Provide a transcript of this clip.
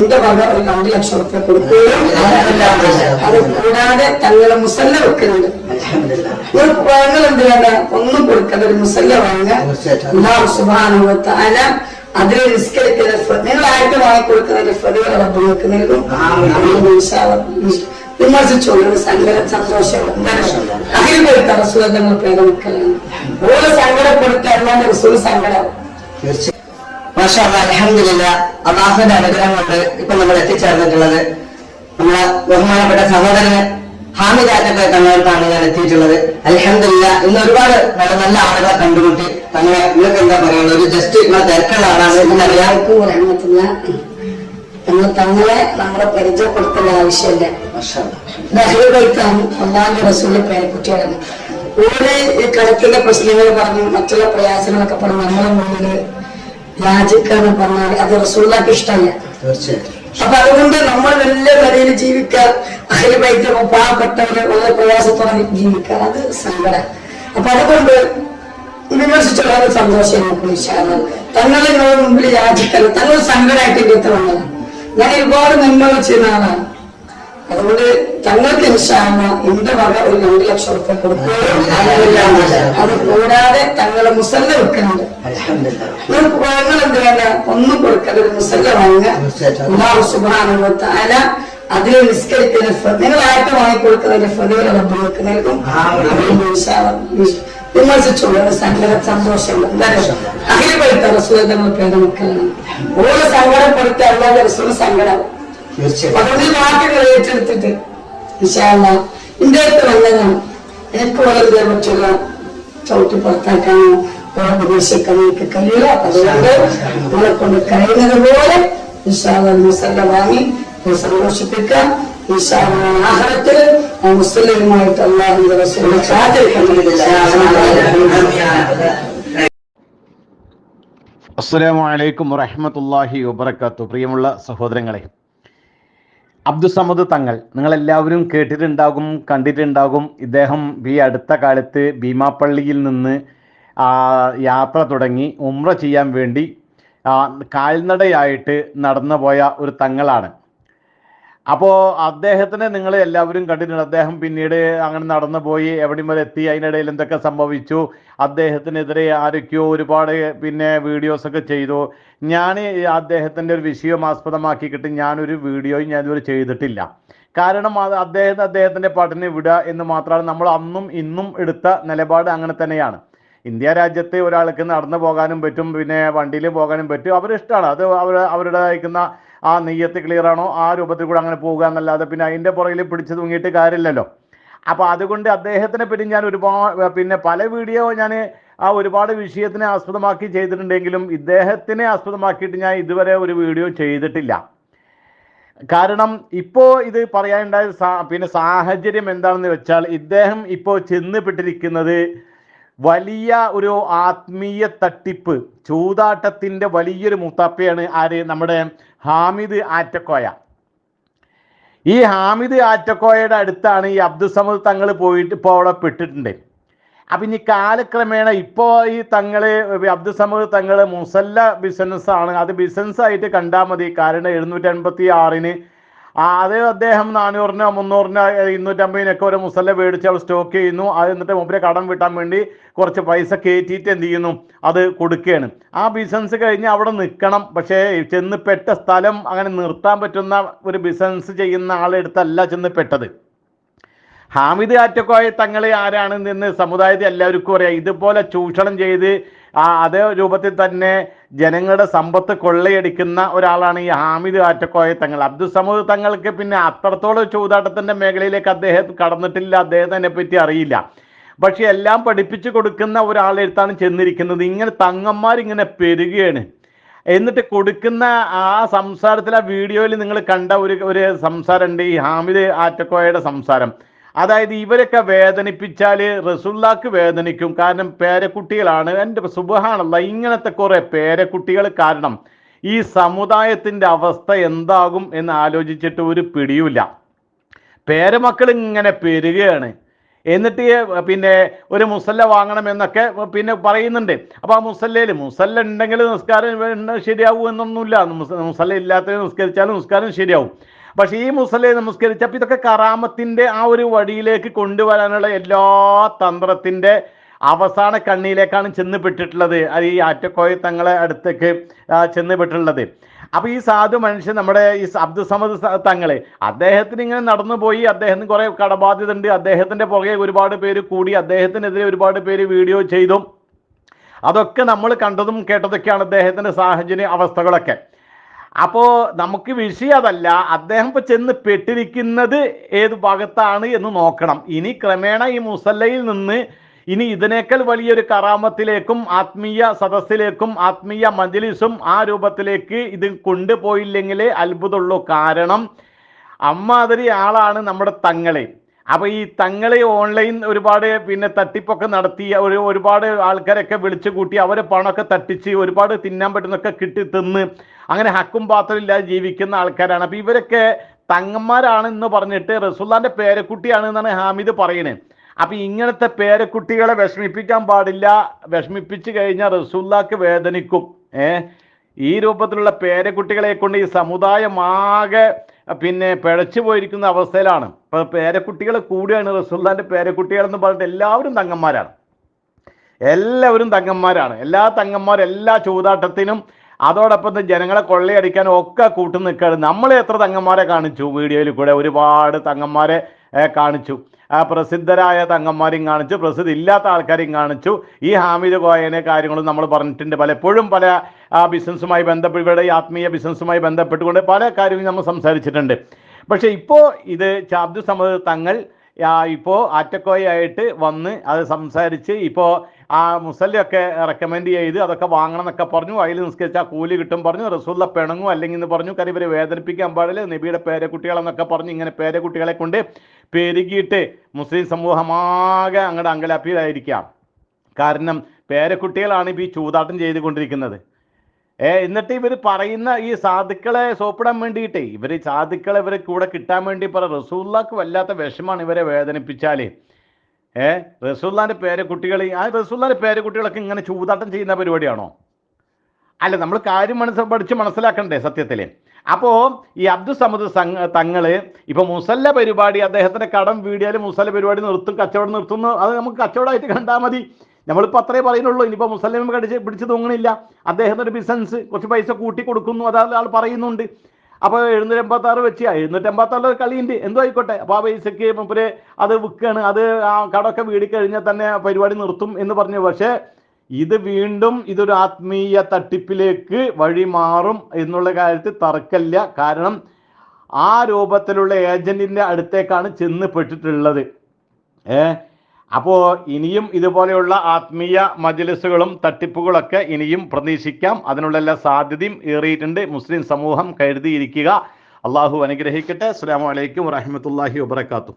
എന്റെ വക ഒരു നാല് ലക്ഷം റുപ്യ കൊടുക്കുകയും അത് കൂടാതെ തങ്ങളെ മുസല്ല വെക്കുന്നുണ്ട്. ഒരു പഴങ്ങൾ എന്ത് വേണ്ട ഒന്നും കൊടുക്കാതെ ഒരു മുസല്ല വാങ്ങുക. തആല അതിൽ നിസ്കരിക്കുന്ന നിങ്ങൾ ആയിട്ട് വാങ്ങിക്കൊടുക്കുന്നതിന്റെ പ്രതികൾ റബ്ബ് നൽകും. വിമർശിച്ചോളൂ സങ്കടം സന്തോഷം അതിൽ കൊടുത്ത റസൂൽ പേരെ മക്കളാണ് ഓരോ സങ്കടപ്പെടുത്ത അല്ലാതെ റസൂൽ സങ്കടം മാഷാ അലഹമില്ല അള്ളാഹുവിന്റെ അനുഗ്രഹം കൊണ്ട് ഇപ്പൊ നമ്മൾ എത്തിച്ചേർന്നിട്ടുള്ളത്. നമ്മളെ ബഹുമാനപ്പെട്ട സഹോദരന് ഹാമിദാറ്റൊക്കെ തങ്ങളിലാണ് ഞാൻ എത്തിയിട്ടുള്ളത്. അലഹമില്ല ഇന്ന് ഒരുപാട് നല്ല നല്ല ആളുകളെ കണ്ടുമുട്ടി. തങ്ങളെ നിങ്ങൾക്ക് എന്താ പറയുന്നത് ഒരു ജസ്റ്റ് നിങ്ങളെ തിരക്കുള്ള ആളാണ്. എന്നറിയാം നമ്മൾ തങ്ങളെ നമ്മളെ പരിചയപ്പെടുത്തേണ്ട ആവശ്യമില്ല. ഒന്നാമത്തെ റസൂലിന്റെ പേരക്കുട്ടിയാണ് ഓരോ ഈ കളത്തിന്റെ പ്രശ്നങ്ങൾ പറഞ്ഞു മറ്റുള്ള പ്രയാസങ്ങളൊക്കെ പറഞ്ഞു നമ്മളെ മുന്നിൽ യാചിക്കാന്ന് പറഞ്ഞാൽ അത് റസൂലാക്ക് ഇഷ്ടമല്ല. തീർച്ചയായിട്ടും. അപ്പൊ അതുകൊണ്ട് നമ്മൾ വലിയ നിലയിൽ ജീവിക്കാൻ അഖില ബൈത്തമോ പാവപ്പെട്ടവര് വളരെ പ്രയാസത്തോടെ ജീവിക്കാൻ അത് സങ്കടം. അപ്പൊ അതുകൊണ്ട് വിമർശിച്ചുള്ള സന്തോഷം നമുക്ക് വിശാലം തങ്ങളെ നിങ്ങളുടെ മുമ്പിൽ യാചിക്കാൻ തങ്ങൾ സങ്കടമായിട്ട് എന്റെ വന്നത് ഞാൻ ഒരുപാട് നന്മകൾ ചെയ്യുന്ന ആളാണ്. അതുകൊണ്ട് തങ്ങൾക്ക് ഇൻഷാമ എന്റെ വക ഒരു രണ്ട് ലക്ഷം റുപ്യ കൊടുക്കുകയും അത് കൂടാതെ തങ്ങളെ മുസല്ല വെക്കുന്നുണ്ട്. നിങ്ങൾ എന്ത് വേണ്ട? ഒന്നും കൊടുക്കാതെ ഒരു മുസല്ല വാങ്ങുക. അല്ലാഹു സുബ്ഹാനഹു വ തആല അതിൽ നിസ്കരിക്കുന്ന നിങ്ങൾ ആയിട്ട് വാങ്ങിക്കൊടുക്കുന്നതിന്റെ പ്രതികൾ നമുക്ക് നൽകും. വിമർശിച്ചുള്ള ഇൻഷാ സന്തോഷമുള്ള വിമർശിച്ചോളൂ സങ്കട സന്തോഷം അഖില പഴുത്ത റസൂലങ്ങൾ പേരമക്കളാണ് ഓരോ സങ്കടപ്പെടുത്ത അല്ലാതെ റസൂൽ സങ്കടം തീർച്ചയായിട്ടും അതുകൊണ്ട് ഈ വാക്കുകൾ ഏറ്റെടുത്തിട്ട് വിശാല എന്റെ അടുത്ത് വന്നതാണ് എനിക്ക് വളരെ പറ്റുള്ള ചവിട്ടി പുറത്താക്കാനോ ഓരോ പ്രതീക്ഷിക്കാനോ എനിക്ക് കഴിയില്ല. അതുകൊണ്ട് നമ്മളെ കൊണ്ട് കഴിയുന്നത് പോലെ വിശാല മുസല്ല വാങ്ങി ഒന്ന് സന്തോഷിപ്പിക്കാം. വിശാല ആഹാരത്തിൽ മുസ്ലിമുമായിട്ട് അള്ളാഹുന്റെ റസൂലിനെ കാത്തിരിക്കുന്നില്ല അസ്സലാമു അലൈക്കും വറഹ്മത്തുള്ളാഹി വബറകാത്തു പ്രിയമുള്ള സഹോദരങ്ങളെ അബ്ദുസമദ് തങ്ങൾ നിങ്ങളെല്ലാവരും കേട്ടിട്ടുണ്ടാകും കണ്ടിട്ടുണ്ടാകും. ഇദ്ദേഹം ഈ അടുത്ത കാലത്ത് ഭീമാപ്പള്ളിയിൽ നിന്ന് യാത്ര തുടങ്ങി ഉമ്ര ചെയ്യാൻ വേണ്ടി കാൽനടയായിട്ട് നടന്നു പോയ ഒരു തങ്ങളാണ്. അപ്പോൾ അദ്ദേഹത്തിനെ നിങ്ങൾ എല്ലാവരും കണ്ടിട്ടുണ്ട്. അദ്ദേഹം പിന്നീട് അങ്ങനെ നടന്നു പോയി. എവിടെയും വരെ എത്തി. അതിനിടയിൽ എന്തൊക്കെ സംഭവിച്ചു? അദ്ദേഹത്തിനെതിരെ ആരൊക്കെയോ ഒരുപാട് പിന്നെ വീഡിയോസ് ഒക്കെ ചെയ്തു. ഞാൻ അദ്ദേഹത്തിന്റെ ഒരു വിഷയം ആസ്പദമാക്കിയിട്ട് ഞാനൊരു വീഡിയോയും ഞാനിതുവരെ ചെയ്തിട്ടില്ല. കാരണം അത് അദ്ദേഹത്തെ അദ്ദേഹത്തിന്റെ പാട്ടിനെ വിടുക എന്ന് മാത്രമാണ് നമ്മൾ അന്നും ഇന്നും എടുത്ത നിലപാട് അങ്ങനെ തന്നെയാണ്. ഇന്ത്യ രാജ്യത്തെ ഒരാൾക്ക് നടന്നു പോകാനും പറ്റും. പിന്നെ വണ്ടിയിൽ പോകാനും പറ്റും. അവരിഷ്ടമാണ്. അത് അവർ അവരുടെ അയക്കുന്ന ആ നെയ്യത്ത് ക്ലിയർ ആണോ? ആ രൂപത്തിൽ കൂടെ അങ്ങനെ പോകുക എന്നല്ലാതെ പിന്നെ അതിന്റെ പുറകിൽ പിടിച്ചു തൂങ്ങിയിട്ട് കാര്യമില്ലല്ലോ. അപ്പോൾ അതുകൊണ്ട് അദ്ദേഹത്തിനെ പറ്റി ഞാൻ ഒരുപാട് പിന്നെ പല വീഡിയോ ഞാൻ ആ ഒരുപാട് വിഷയത്തിനെ ആസ്പദമാക്കി ചെയ്തിട്ടുണ്ടെങ്കിലും ഇദ്ദേഹത്തിനെ ആസ്പദമാക്കിയിട്ട് ഞാൻ ഇതുവരെ ഒരു വീഡിയോ ചെയ്തിട്ടില്ല. കാരണം ഇപ്പോൾ ഇത് പറയാനുണ്ടായ പിന്നെ സാഹചര്യം എന്താണെന്ന് വെച്ചാൽ ഇദ്ദേഹം ഇപ്പോൾ ചെന്നുപെട്ടിരിക്കുന്നത് വലിയ ഒരു ആത്മീയ തട്ടിപ്പ് ചൂതാട്ടത്തിന്റെ വലിയൊരു മുത്താപ്പയാണ് ആര്? നമ്മുടെ ഹാമിദ് ആറ്റക്കോയ. ഈ ഹാമിദ് ആറ്റക്കോയയുടെ അടുത്താണ് ഈ അബ്ദുസമദ് തങ്ങൾ പോയിട്ട് ഇപ്പോൾ അവിടെ പെട്ടിട്ടുണ്ട്. അപ്പം ഇനി കാലക്രമേണ ഇപ്പോൾ ഈ തങ്ങൾ അബ്ദുസമദ് തങ്ങൾ മുസല്ല ബിസിനസ്സാണ് അത് ബിസിനസ്സായിട്ട് കണ്ടാൽ മതി. കാരണം എഴുന്നൂറ്റി അൻപത്തി ആറിന് അത് അദ്ദേഹം നാനൂറിന് മുന്നൂറിന് ഇരുന്നൂറ്റമ്പതിനൊക്കെ ഒരു മുസല്ല മേടിച്ച് അവർ സ്റ്റോക്ക് ചെയ്യുന്നു. അത് എന്നിട്ട് മുമ്പിലെ കടം വീട്ടാൻ വേണ്ടി കുറച്ച് പൈസ കയറ്റിയിട്ട് എന്ത് ചെയ്യുന്നു? അത് കൊടുക്കുകയാണ്. ആ ബിസിനസ് കഴിഞ്ഞ് അവിടെ നിൽക്കണം. പക്ഷേ ചെന്ന് പെട്ട സ്ഥലം അങ്ങനെ നിർത്താൻ പറ്റുന്ന ഒരു ബിസിനസ് ചെയ്യുന്ന ആളെടുത്തല്ല ചെന്ന് പെട്ടത്. ഹാമിദ് ആറ്റക്കോയ തങ്ങളെ ആരാണ് നിന്ന് സമുദായത്തെ എല്ലാവർക്കും അറിയാം. ഇതുപോലെ ചൂഷണം ചെയ്ത് ആ അതേ രൂപത്തിൽ തന്നെ ജനങ്ങളുടെ സമ്പത്ത് കൊള്ളയടിക്കുന്ന ഒരാളാണ് ഈ ഹാമിദ് ആറ്റക്കോയ തങ്ങൾ. അബ്ദുസമദ് തങ്ങൾക്ക് പിന്നെ അത്രത്തോളം ചൂതാട്ടത്തിന്റെ മേഖലയിലേക്ക് അദ്ദേഹം കടന്നിട്ടില്ല അദ്ദേഹത്തിനെ പറ്റി അറിയില്ല. പക്ഷെ എല്ലാം പഠിപ്പിച്ചു കൊടുക്കുന്ന ഒരാളെടുത്താണ് ചെന്നിരിക്കുന്നത്. ഇങ്ങനെ തങ്ങന്മാരിങ്ങനെ പെരുകയാണ്. എന്നിട്ട് കൊടുക്കുന്ന ആ സംസാരത്തിൽ ആ വീഡിയോയിൽ നിങ്ങൾ കണ്ട ഒരു ഒരു സംസാരമുണ്ട് ഈ ഹാമിദ് ആറ്റക്കോയയുടെ സംസാരം. അതായത് ഇവരൊക്കെ വേദനിപ്പിച്ചാൽ റസുല്ലാക്ക് വേദനിക്കും. കാരണം പേരക്കുട്ടികളാണ്. എന്റെ സുബഹാണല്ല ഇങ്ങനത്തെ കുറേ പേരക്കുട്ടികൾ കാരണം ഈ സമുദായത്തിന്റെ അവസ്ഥ എന്താകും എന്ന് ആലോചിച്ചിട്ട് ഒരു പിടിയുമില്ല. പേരമക്കൾ ഇങ്ങനെ പെരുകയാണ്. എന്നിട്ട് പിന്നെ ഒരു മുസല്ല വാങ്ങണം എന്നൊക്കെ പിന്നെ പറയുന്നുണ്ട്. അപ്പോൾ ആ മുസല്ലയിൽ മുസല്ല ഉണ്ടെങ്കിൽ നിസ്കാരം ശരിയാവും എന്നൊന്നുമില്ല. മുസല്ല ഇല്ലാത്ത നിസ്കരിച്ചാലും നിസ്കാരം ശരിയാവും. പക്ഷേ ഈ മുസല്ലയെ നമസ്കരിച്ചപ്പോൾ ഇതൊക്കെ കറാമത്തിന്റെ ആ ഒരു വഴിയിലേക്ക് കൊണ്ടുവരാനുള്ള എല്ലാ തന്ത്രത്തിന്റെ അവസാന കണ്ണിയിലേക്കാണ് ചെന്നുപെട്ടിട്ടുള്ളത്. അത് ഈ ആറ്റക്കോയ തങ്ങളെ അടുത്തേക്ക് ചെന്നുപെട്ടിട്ടുള്ളത്. അപ്പൊ ഈ സാധു മനുഷ്യൻ നമ്മുടെ ഈ അബ്ദുൽ സമദ് സ- തങ്ങളെ അദ്ദേഹത്തിന് ഇങ്ങനെ നടന്നു പോയി അദ്ദേഹത്തിന് കുറെ കടബാധ്യത ഉണ്ട്. അദ്ദേഹത്തിന്റെ പുറകെ ഒരുപാട് പേര് കൂടി അദ്ദേഹത്തിനെതിരെ ഒരുപാട് പേര് വീഡിയോ ചെയ്തു. അതൊക്കെ നമ്മൾ കണ്ടതും കേട്ടതൊക്കെയാണ് അദ്ദേഹത്തിന്റെ സാഹചര്യ അവസ്ഥകളൊക്കെ. അപ്പോൾ നമുക്ക് വിഷയം അതല്ല അദ്ദേഹം ഇപ്പൊ ചെന്ന് പെട്ടിരിക്കുന്നത് ഏത് ഭാഗത്താണ് എന്ന് നോക്കണം. ഇനി ക്രമേണ ഈ മുസല്ലയിൽ നിന്ന് ഇനി ഇതിനേക്കാൾ വലിയൊരു കറാമത്തിലേക്കും ആത്മീയ സദസ്സിലേക്കും ആത്മീയ മജ്ലിസും ആ രൂപത്തിലേക്ക് ഇത് കൊണ്ടുപോയില്ലെങ്കിലേ അത്ഭുതമുള്ളൂ. കാരണം അമ്മാതിരി ആളാണ് നമ്മുടെ തങ്ങളെ. അപ്പൊ ഈ തങ്ങളെ ഓൺലൈൻ ഒരുപാട് പിന്നെ തട്ടിപ്പൊക്കെ നടത്തി ഒരു ഒരുപാട് ആൾക്കാരൊക്കെ വിളിച്ചു കൂട്ടി അവരെ പണമൊക്കെ തട്ടിച്ച് ഒരുപാട് തിന്നാൻ പറ്റുന്നൊക്കെ കിട്ടി തിന്ന് അങ്ങനെ ഹക്കും പാത്രമില്ലാതെ ജീവിക്കുന്ന ആൾക്കാരാണ്. അപ്പൊ ഇവരൊക്കെ തങ്ങന്മാരാണെന്ന് പറഞ്ഞിട്ട് റസൂല്ലാന്റെ പേരക്കുട്ടിയാണ് എന്നാണ് ഹാമിദ് പറയുന്നത്. അപ്പൊ ഇങ്ങനത്തെ പേരക്കുട്ടികളെ വിഷമിപ്പിക്കാൻ പാടില്ല. വിഷമിപ്പിച്ചു കഴിഞ്ഞാൽ റസൂല്ലാക്ക് വേദനിക്കും. ഏ? ഈ രൂപത്തിലുള്ള പേരക്കുട്ടികളെ കൊണ്ട് ഈ സമുദായമാകെ പിന്നെ പിഴച്ചു പോയിരിക്കുന്ന അവസ്ഥയിലാണ്. ഇപ്പൊ പേരക്കുട്ടികൾ കൂടിയാണ് റസൂല്ലാന്റെ പേരക്കുട്ടികൾ എന്ന് പറഞ്ഞിട്ട് എല്ലാവരും തങ്ങന്മാരാണ്. എല്ലാവരും തങ്ങന്മാരാണ്. എല്ലാ തങ്ങന്മാരും എല്ലാ ചൂതാട്ടത്തിനും അതോടൊപ്പം ജനങ്ങളെ കൊള്ളയടിക്കാൻ ഒക്കെ കൂട്ടു നിൽക്കുകയാണ്. നമ്മളെ എത്ര തങ്ങന്മാരെ കാണിച്ചു? വീഡിയോയിൽ കൂടെ ഒരുപാട് തങ്ങന്മാരെ കാണിച്ചു. പ്രസിദ്ധരായ തങ്ങന്മാരെയും കാണിച്ചു. പ്രസിദ്ധ ഇല്ലാത്ത ആൾക്കാരെയും കാണിച്ചു. ഈ ഹാമിദ് കോയനെ കാര്യങ്ങളും നമ്മൾ പറഞ്ഞിട്ടുണ്ട്. പലപ്പോഴും പല ബിസിനസ്സുമായി ബന്ധപ്പെട്ട് ഇവിടെ ആത്മീയ ബിസിനസ്സുമായി ബന്ധപ്പെട്ടുകൊണ്ട് പല കാര്യങ്ങളും നമ്മൾ സംസാരിച്ചിട്ടുണ്ട്. പക്ഷേ ഇപ്പോൾ ഇത് ചാബ്ദു സമദ് തങ്ങൾ ഇപ്പോൾ ആറ്റക്കോയായിട്ട് വന്ന് അത് സംസാരിച്ച് ഇപ്പോൾ ആ മുസല്ലൊക്കെ റെക്കമെൻഡ് ചെയ്ത് അതൊക്കെ വാങ്ങണം എന്നൊക്കെ പറഞ്ഞു. അതിൽ നിസ്കരിച്ചാൽ കൂലി കിട്ടും പറഞ്ഞു. റസൂല്ല പിണങ്ങും അല്ലെങ്കിൽ എന്ന് പറഞ്ഞു. കാര്യം ഇവരെ വേദനിപ്പിക്കാൻ പാടില്ല. നബിയുടെ പേരക്കുട്ടികളെന്നൊക്കെ പറഞ്ഞു ഇങ്ങനെ പേരക്കുട്ടികളെ കൊണ്ട് പെരുകിയിട്ട് മുസ്ലിം സമൂഹമാകെ അങ്ങോട്ട് അങ്കലാപ്പിയിലായിരിക്കാം. കാരണം പേരക്കുട്ടികളാണ് ഇപ്പോൾ ഈ ചൂതാട്ടം ചെയ്തുകൊണ്ടിരിക്കുന്നത്. ഏ എന്നിട്ട് ഇവർ പറയുന്ന ഈ സാധുക്കളെ സോപ്പിടാൻ വേണ്ടിയിട്ടേ ഇവർ സാധുക്കളെ ഇവരെ കൂടെ കിട്ടാൻ വേണ്ടി പറ. റസൂള്ളക്ക് വല്ലാത്ത വിഷമാണ് ഇവരെ വേദനിപ്പിച്ചാലേ. ഏ? റസൂല്ലാന്റെ പേര് കുട്ടികൾ ആ റസൂല്ലാന്റെ പേര് കുട്ടികളൊക്കെ ഇങ്ങനെ ചൂതാട്ടം ചെയ്യുന്ന പരിപാടിയാണോ? അല്ല നമ്മൾ കാര്യം മനസ്സ് പഠിച്ച് മനസ്സിലാക്കണ്ടേ സത്യത്തിൽ അപ്പോൾ ഈ അബ്ദുൽ സമദ് സംഘ തങ്ങൾ ഇപ്പൊ മുസല്ല പരിപാടി അദ്ദേഹത്തിന്റെ കടം വീടിയാൽ മുസല്ല പരിപാടി നിർത്തും കച്ചവടം നിർത്തുന്നു അത് നമുക്ക് കച്ചവടമായിട്ട് കണ്ടാൽ മതി. നമ്മളിപ്പോൾ അത്രേ പറയുന്നുള്ളൂ ഇനിയിപ്പോൾ മുസ്ലിം കടിച്ച് പിടിച്ച് തൂങ്ങണില്ല. അദ്ദേഹത്തിന്റെ ബിസിനസ് കുറച്ച് പൈസ കൂട്ടി കൊടുക്കുന്നു അതാ ആൾ പറയുന്നുണ്ട്. അപ്പോൾ എഴുന്നൂറ്റി എൺപത്തി ആറ് വെച്ച് എഴുന്നൂറ്റി എൺപത്തി ആറ് കളിയുണ്ട് എന്തോ ആയിക്കോട്ടെ. അപ്പോൾ ആ പൈസക്ക് മൂപ്പര് അത് വിൽക്കുകയാണ് അത് ആ കടമൊക്കെ വീടി കഴിഞ്ഞാൽ തന്നെ പരിപാടി നിർത്തും എന്ന് പറഞ്ഞു. പക്ഷേ ഇത് വീണ്ടും ഇതൊരു ആത്മീയ തട്ടിപ്പിലേക്ക് വഴി മാറും എന്നുള്ള കാര്യത്തിൽ തർക്കമില്ല. കാരണം ആ രൂപത്തിലുള്ള ഏജന്റിന്റെ അടുത്തേക്കാണ് ചെന്ന് പെട്ടിട്ടുള്ളത്. ഏ അപ്പോൾ ഇനിയും ഇതുപോലെയുള്ള ആത്മീയ മജ്ലിസുകളും തട്ടിപ്പുകളൊക്കെ ഇനിയും പ്രതീക്ഷിക്കാം. അതിനുള്ള എല്ലാ സാധ്യതയും ഏറിയിട്ടുണ്ട്. മുസ്ലിം സമൂഹം കരുതിയിരിക്കുക. അള്ളാഹു അനുഗ്രഹിക്കട്ടെ. അസ്സാം വലൈക്കും വാഹമത്തല്ലാഹി വാബർക്കാത്തു